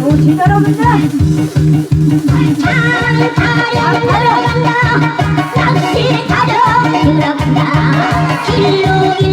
뒤돌아본다 사랑은 가려간다 당신의 가족 들어간다 길로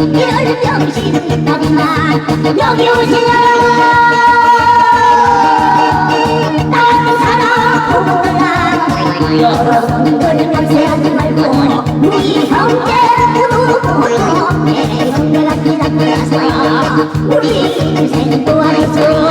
이 얼른 병신은 답이만 여기 오신 여러분 살아보라 여러분들은 감세하지 말고 우리 형제 모두 내 형제같이 남겨서 우리 인생은 또 하나 있어